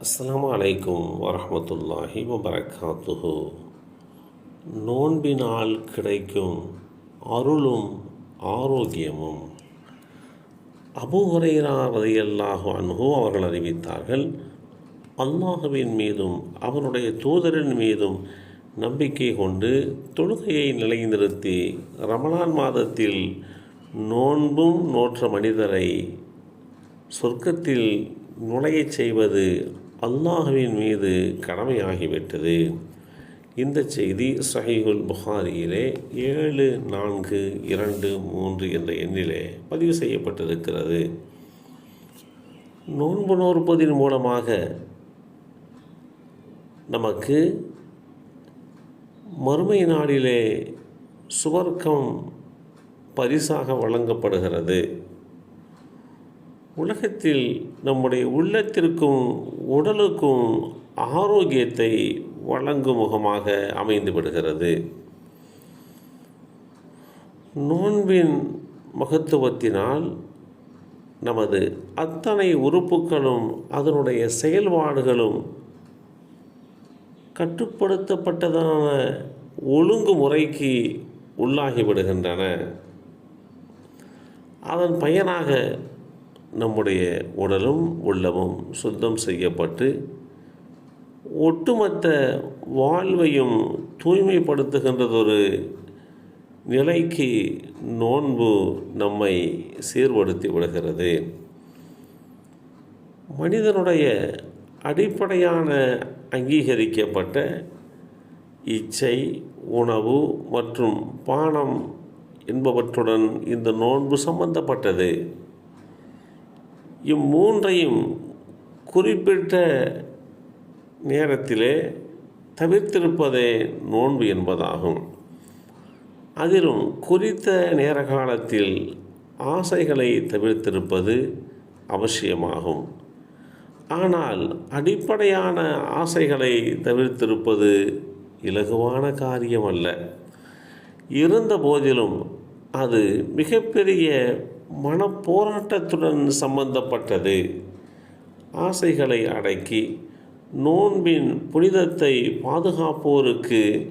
அஸ்லாம் அலைக்கும் வரமத்துல்லாஹி வபரகாத்துஹு. நோன்பினால் கிடைக்கும் அருளும் ஆரோக்கியமும். அபு ஹுரைரா ரதியல்லாஹு அன்ஹு அவர்கள் அறிவித்தார்கள் அல்லாஹுவின் மீதும் அவருடைய தூதரின் மீதும் நம்பிக்கை கொண்டு தொழுகையை நிலைநிறுத்தி ரமலான் மாதத்தில் நோன்பும் நோற்ற மனிதரை சொர்க்கத்தில் நுழையச் செய்வது அல்லாஹுவின் மீது கடமையாகிவிட்டது. இந்த செய்தி சஹீகுல் புகாரியிலே ஏழு நான்கு இரண்டு மூன்று என்ற எண்ணிலே பதிவு செய்யப்பட்டிருக்கிறது. நோன்பு நோற்பதின் மூலமாக நமக்கு மறுமை நாளிலே சுவர்க்கம் பரிசாக வழங்கப்படுகிறது. உலகத்தில் நம்முடைய உள்ளத்திற்கும் உடலுக்கும் ஆரோக்கியத்தை வழங்கும் முகமாக அமைந்து விடுகிறது. நோன்பின் மகத்துவத்தினால் நமது அத்தனை உறுப்புகளும் அதனுடைய செயல்பாடுகளும் கட்டுப்படுத்தப்பட்டதான ஒழுங்குமுறைக்கு உள்ளாகிவிடுகின்றன அதன் பயனாக நம்முடைய உடலும் உள்ளமும் சுத்தம் செய்யப்பட்டு ஒட்டுமொத்த வாழ்வையும் தூய்மைப்படுத்துகின்றதொரு நிலைக்கு நோன்பு நம்மை சீர்படுத்தி விடுகிறது. மனிதனுடைய அடிப்படையான அங்கீகரிக்கப்பட்ட இச்சை உணவு மற்றும் பானம் என்பவற்றுடன் இந்த நோன்பு சம்பந்தப்பட்டது. இம்மூன்றையும் குறிப்பிட்ட நேரத்திலே தவிர்த்திருப்பதே நோன்பு என்பதாகும். அதிலும் குறித்த நேர காலத்தில் ஆசைகளை தவிர்த்திருப்பது அவசியமாகும். ஆனால் அடிப்படையான ஆசைகளை தவிர்த்திருப்பது இலகுவான காரியமல்ல. இருந்த போதிலும் அது மிகப்பெரிய மனப்போராட்டத்துடன் சம்பந்தப்பட்டது. ஆசைகளை அடக்கி நோன்பின் புனிதத்தை பாதுகாப்போருக்கு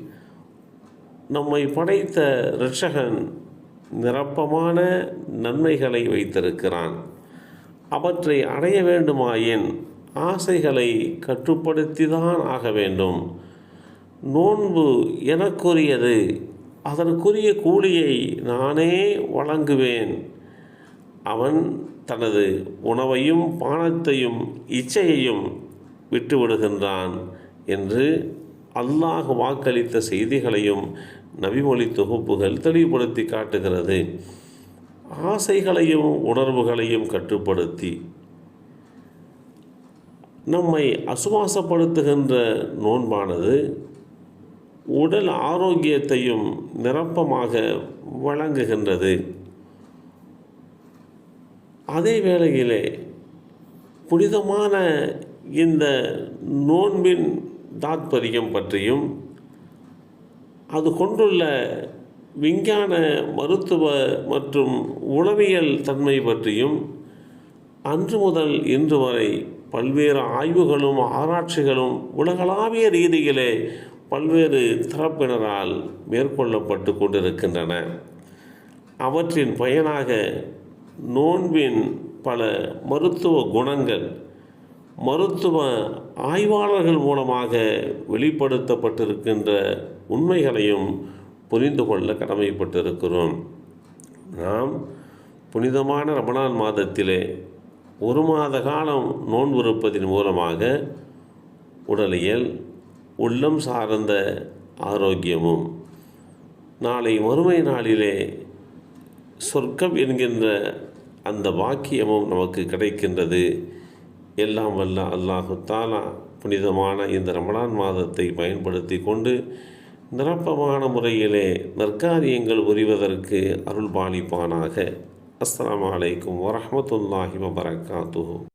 நம்மை படைத்த ரிஷகன் நிரப்பமான நன்மைகளை வைத்திருக்கிறான். அவற்றை அடைய வேண்டுமாயின் ஆசைகளை கட்டுப்படுத்திதான் ஆக வேண்டும். நோன்பு எனக்குரியது. அதற்குரிய கூலியை நானே வழங்குவேன். அவன் தனது உணவையும் பானத்தையும் இச்சையையும் விட்டு விடுகின்றான் என்று அல்லாஹ் வாக்களித்த செய்திகளையும் நபிமொழி தொகுப்புகள் தெளிவுபடுத்தி காட்டுகிறது. ஆசைகளையும் உணர்வுகளையும் கட்டுப்படுத்தி நம்மை அசுவாசப்படுத்துகின்ற நோன்பானது உடல் ஆரோக்கியத்தையும் நிரப்பமாக வழங்குகின்றது. அதே வேளையிலே புனிதமான இந்த நோன்பின் தாத்பரியம் பற்றியும் அது கொண்டுள்ள விஞ்ஞான மருத்துவ மற்றும் உளவியல் தன்மை பற்றியும் அன்று முதல் இன்று வரை பல்வேறு ஆய்வுகளும் ஆராய்ச்சிகளும் உலகளாவிய ரீதியிலே பல்வேறு தரப்பினரால் மேற்கொள்ளப்பட்டு கொண்டிருக்கின்றன. அவற்றின் பயனாக நோன்பின் பல மருத்துவ குணங்கள் மருத்துவ ஆய்வாளர்கள் மூலமாக வெளிப்படுத்தப்பட்டிருக்கின்ற உண்மைகளையும் புரிந்து கொள்ள கடமைப்பட்டிருக்கிறோம். நாம் புனிதமான ரமணான் மாதத்திலே ஒரு மாத காலம் நோன்பு இருப்பதன் மூலமாக உடலியல் உள்ளம் சார்ந்த ஆரோக்கியமும் நாளை மறுமை நாளிலே சொர்க்கம் என்கின்ற அந்த வாக்கியமும் நமக்கு கிடைக்கின்றது. எல்லாம் வல்ல அல்லாஹு தாலா புனிதமான இந்த ரமணான் மாதத்தை பயன்படுத்தி கொண்டு நிரப்பமான முறையிலே நற்காரியங்கள் புரிவதற்கு அருள் பாலிப்பானாக அஸ்லாம் வலைக்கம் வரமத்துல்லாஹி வபரகாத்துஹூ.